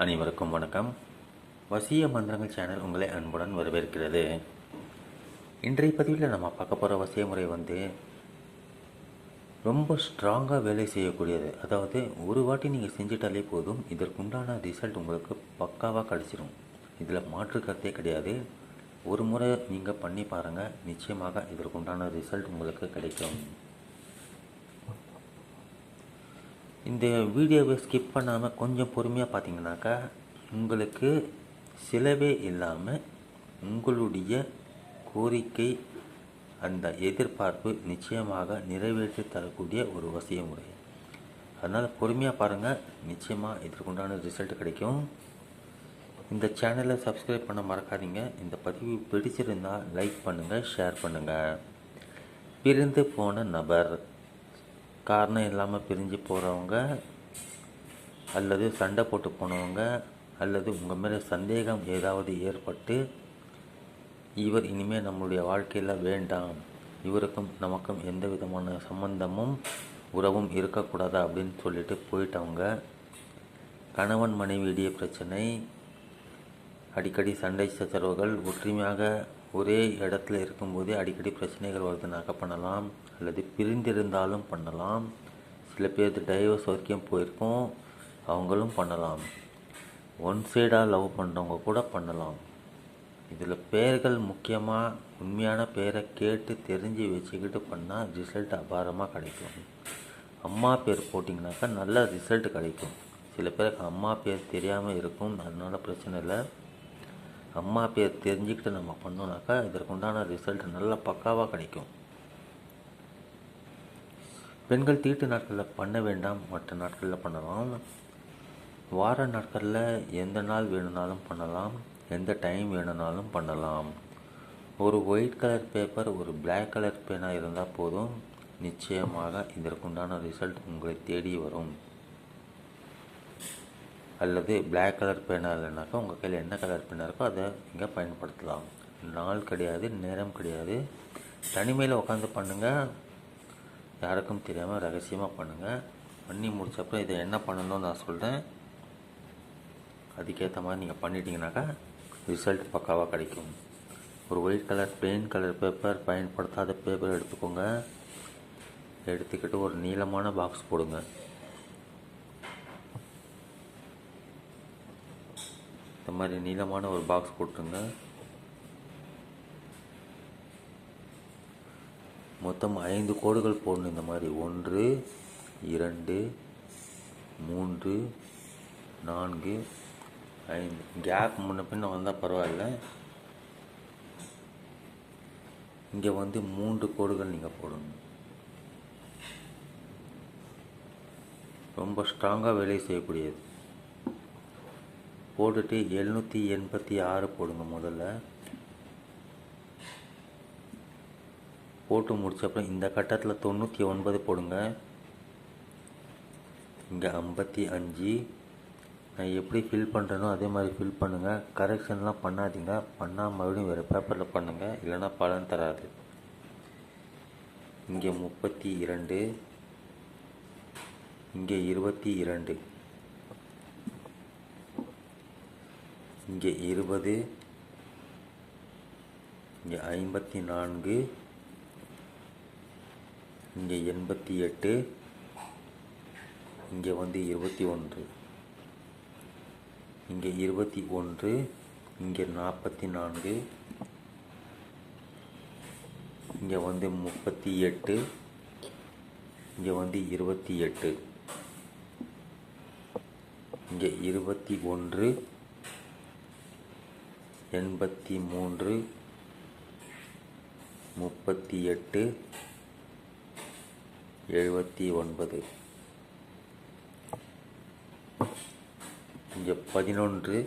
அனைவருக்கும் வணக்கம். வசிய மந்திரங்கள் சேனல் உங்களை அன்புடன் வரவேற்கிறது. இன்றைய பதிவில் நம்ம பார்க்க போகிற வசிய முறை வந்து ரொம்ப ஸ்ட்ராங்காக வேலை செய்யக்கூடியது. அதாவது ஒரு வாட்டி நீங்கள் செஞ்சிட்டாலே போதும் இதற்குண்டான ரிசல்ட் உங்களுக்கு பக்காவாக கிடச்சிரும். இதில் மாற்று கருத்தே கிடையாது. ஒரு முறை நீங்கள் பண்ணி பாருங்கள் நிச்சயமாக இதற்குண்டான ரிசல்ட் உங்களுக்கு கிடைக்கும். இந்த வீடியோவை ஸ்கிப் பண்ணாமல் கொஞ்சம் பொறுமையாக பார்த்தீங்கன்னாக்கா உங்களுக்கு சிலவே இல்லாமல் உங்களுடைய கோரிக்கை அந்த எதிர்பார்ப்பு நிச்சயமாக நிறைவேற்றி தரக்கூடிய ஒரு வசிய முறை. அதனால் பொறுமையாக பாருங்கள் நிச்சயமாக இதற்குண்டான ரிசல்ட் கிடைக்கும். இந்த சேனலை சப்ஸ்கிரைப் பண்ண மறக்காதீங்க. இந்த பதிவு பிடிச்சிருந்தால் லைக் பண்ணுங்கள் ஷேர் பண்ணுங்கள் பிரிந்து போன நபர். காரணம் இல்லாமல் பிரிஞ்சு போகிறவங்க அல்லது சண்டை போட்டு போனவங்க அல்லது உங்கள் மேலே சந்தேகம் ஏதாவது ஏற்பட்டு இவர் இனிமேல் நம்மளுடைய வாழ்க்கையில் வேண்டாம் இவருக்கும் நமக்கும் எந்த விதமான சம்பந்தமும் உறவும் இருக்கக்கூடாது அப்படின்னு சொல்லிட்டு போயிட்டவங்க கணவன் மனைவி பிரச்சனை அடிக்கடி சண்டை சச்சரவுகள் ஒற்றுமையாக ஒரே இடத்துல இருக்கும்போதே அடிக்கடி பிரச்சனைகள் வருதுனாக்க பண்ணலாம் அல்லது பிரிந்திருந்தாலும் பண்ணலாம். சில பேர் டைவர்ஸ் வரைக்கும் போயிருக்கோம் அவங்களும் பண்ணலாம். ஒன் சைடாக லவ் பண்ணுறவங்க கூட பண்ணலாம். இதில் பெயர்கள் முக்கியமாக உண்மையான பெயரை கேட்டு தெரிஞ்சு வச்சுக்கிட்டு பண்ணால் ரிசல்ட் அபாரமாக கிடைக்கும். அம்மா பேர் போட்டிங்கனாக்கா நல்ல ரிசல்ட் கிடைக்கும். சில பேருக்கு அம்மா பேர் தெரியாமல் இருக்கும் அதனால் பிரச்சனை இல்லை. அம்மா பேர் தெரிஞ்சுக்கிட்டு நம்ம பண்ணோம்னாக்கா இதற்குண்டான ரிசல்ட் நல்ல பக்காவாக கிடைக்கும். பெண்கள் தீட்டு நாட்களில் பண்ண வேண்டாம் மற்ற நாட்களில் பண்ணலாம். வார நாட்களில் எந்த நாள் வேணும்னாலும் பண்ணலாம் எந்த டைம் வேணும்னாலும் பண்ணலாம். ஒரு ஒயிட் கலர் பேப்பர் ஒரு பிளாக் கலர் பேனாக இருந்தால் போதும். நிச்சயமாக இதற்குண்டான ரிசல்ட் உங்களை தேடி வரும். அல்லது பிளாக் கலர் பேனா இல்லைனாக்கா உங்கள் கையில் என்ன கலர் பேனா இருக்கோ அதை நீங்கள் பயன்படுத்தலாம். நாள் கிடையாது நேரம் கிடையாது. தனிமையில் உட்காந்து பண்ணுங்கள் யாருக்கும் தெரியாமல் ரகசியமாக பண்ணுங்கள் பண்ணி முடிச்சப்பறம் இதை என்ன பண்ணணும்னு நான் சொல்கிறேன் அதுக்கேற்ற மாதிரி நீங்கள் பண்ணிட்டீங்கனாக்கா ரிசல்ட் பக்காவாக கிடைக்கும். ஒரு white colour paint colour paper பயன்படுத்தாத பேப்பர் எடுத்துக்கோங்க. எடுத்துக்கிட்டு ஒரு நீளமான பாக்ஸ் போடுங்க. இந்த மாதிரி நீளமான ஒரு பாக்ஸ் போட்டுருங்க. மொத்தம் ஐந்து கோடுகள் போடணும் இந்த மாதிரி. ஒன்று இரண்டு மூன்று நான்கு ஐந்து. கேப் முன்ன பின்ன வந்தால் பரவாயில்ல. இங்கே வந்து மூன்று கோடுகள் நீங்கள் போடணும். ரொம்ப ஸ்ட்ராங்காக வேலை செய்யக்கூடியது. போட்டுட்டு எழுநூற்றி எண்பத்தி ஆறு போடுங்க முதல்ல. போட்டு முடிச்சப்பறம் இந்த கட்டத்தில் தொண்ணூற்றி ஒன்பது போடுங்க. இங்கே ஐம்பத்தி அஞ்சு. நான் எப்படி ஃபில் பண்ணுறேனோ அதே மாதிரி ஃபில் பண்ணுங்கள் கரெக்ஷன்லாம் பண்ணாதீங்க. பண்ணால் மறுபடியும் வேறு பேப்பரில் பண்ணுங்கள் இல்லைன்னா பலன் தராது. இங்கே முப்பத்தி இரண்டு. இங்கே இருபத்தி இரண்டு. இங்கே இருபது இங்கே ஐம்பத்தி நான்கு இங்கே எண்பத்தி எட்டு இங்கே வந்து இருபத்தி ஒன்று. இங்கே இருபத்தி ஒன்று இங்கே நாற்பத்தி நான்கு இங்கே வந்து முப்பத்தி எட்டு இங்கே வந்து இருபத்தி எட்டு. இங்கே இருபத்தி ஒன்று எண்பத்தி மூன்று முப்பத்தி எட்டு எழுபத்தி ஒன்பது. இங்கே பதினொன்று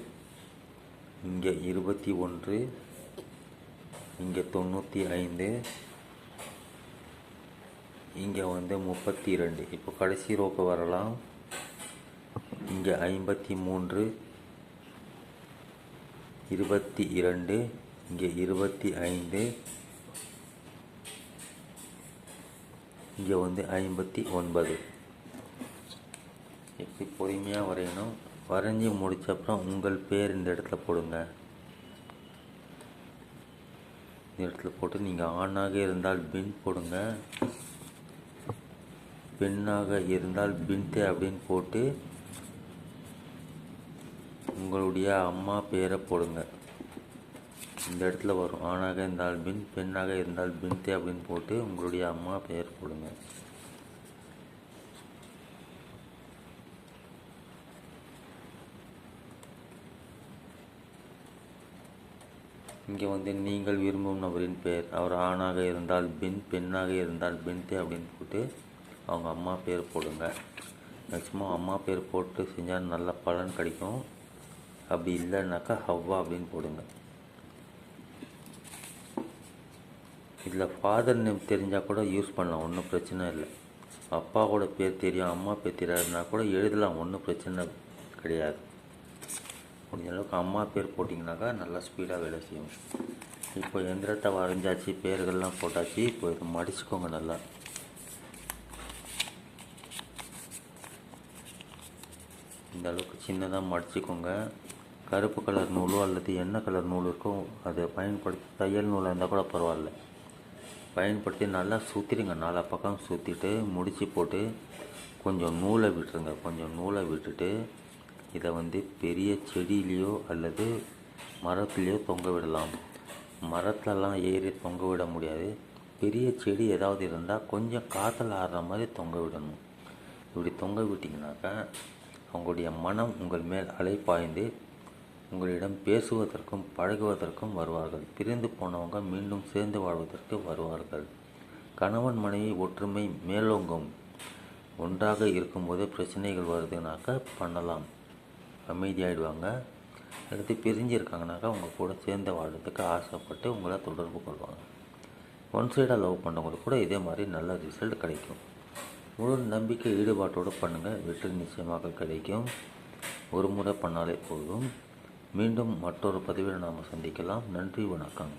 இங்கே இருபத்தி ஒன்று இங்கே தொண்ணூற்றி ஐந்து இங்கே வந்து முப்பத்தி ரெண்டு இப்போ கடைசி ரோக்கு வரலாம். இங்கே ஐம்பத்தி மூன்று இருபத்தி இரண்டு இங்கே இருபத்தி ஐந்து. இங்கே வந்து ஐம்பத்தி ஒன்பது. எப்படி பொறுமையாக வரையணும்? வரைஞ்சி முடித்தப்புறம் உங்கள் பேர் இந்த இடத்துல போடுங்க. இந்த இடத்துல போட்டு நீங்கள் ஆணாக இருந்தால் பின் போடுங்க. பெண்ணாக இருந்தால் பின்தே அப்படின்னு போட்டு உங்களுடைய அம்மா பேரை போடுங்க. இந்த இடத்துல வரும். ஆணாக இருந்தால் பின் பெண்ணாக இருந்தால் பின்தே அப்படின்னு போட்டு உங்களுடைய அம்மா பெயர் போடுங்க. இங்கே வந்து நீங்கள் விரும்பும் நபரின் பெயர் அவர் ஆணாக இருந்தால் பின் பெண்ணாக இருந்தால் பின்தே அப்படின்னு போட்டு அவங்க அம்மா பேர் போடுங்க. மேக்ஸிமம் அம்மா பேர் போட்டு செஞ்சால் நல்ல பலன் கிடைக்கும். அப்படி இல்லைன்னாக்கா ஹவ்வா அப்படின்னு போடுங்க. இதில் ஃபாதர் நேம் தெரிஞ்சால் கூட யூஸ் பண்ணலாம் ஒன்றும் பிரச்சனை இல்லை. அப்பாவோட பேர் தெரியும் அம்மா பேர் தெரியாதுன்னா கூட எழுதலாம் ஒன்றும் பிரச்சனை கிடையாது. முடிஞ்ச அளவுக்கு அம்மா பேர் போட்டிங்கனாக்கா நல்லா ஸ்பீடாக வேலை செய்யும். இப்போ எந்திரத்தை வரைஞ்சாச்சு பேர்கள்லாம் போட்டாச்சு இப்போ இதை மடிச்சுக்கோங்க நல்லா. இந்த அளவுக்கு சின்னதாக மடிச்சுக்கோங்க. கருப்பு கலர் நூலோ அல்லது என்ன கலர் நூல் இருக்கோ அதை பயன்படுத்தி தையல் நூலாக இருந்தால் கூட பரவாயில்ல. பயன்படுத்தி நல்லா சுற்றிடுங்க நாலா பக்கம் சுற்றிட்டு முடிச்சு போட்டு கொஞ்சம் நூலை விட்டுருங்க. கொஞ்சம் நூலை விட்டுட்டு இதை வந்து பெரிய செடியிலையோ அல்லது மரத்துலேயோ தொங்க விடலாம். மரத்துலலாம் ஏறி தொங்க விட முடியாது. பெரிய செடி ஏதாவது இருந்தால் கொஞ்சம் காற்றுல ஆடுற மாதிரி தொங்க விடணும். இப்படி தொங்க விட்டிங்கனாக்கா அவங்களுடைய மனம் உங்கள் மேல் அலைப்பாய்ந்து உங்களிடம் பேசுவதற்கும் பழகுவதற்கும் வருவார்கள். பிரிந்து போனவங்க மீண்டும் சேர்ந்து வாழ்வதற்கு வருவார்கள். கணவன் மனைவி ஒற்றுமை மேலோங்கும். ஒன்றாக இருக்கும்போது பிரச்சனைகள் வருதுனாக்கா பண்ணலாம். அமைதியாகிடுவாங்க அடுத்து பிரிஞ்சிருக்காங்கனாக்கா உங்கள் கூட சேர்ந்து வாழ்றதுக்கு ஆசைப்பட்டு உங்களை தொடர்பு கொள்வாங்க. ஒன் சைடாக லவ் பண்ணவங்களுக்கு கூட இதே மாதிரி நல்ல ரிசல்ட் கிடைக்கும். முழு நம்பிக்கை ஈடுபாட்டோடு பண்ணுங்கள் வெற்றி நிச்சயமாக கிடைக்கும். ஒரு முறை பண்ணாலே போதும். மீண்டும் மற்றொரு பதிவில் நாம் சந்திக்கலாம். நன்றி வணக்கம்.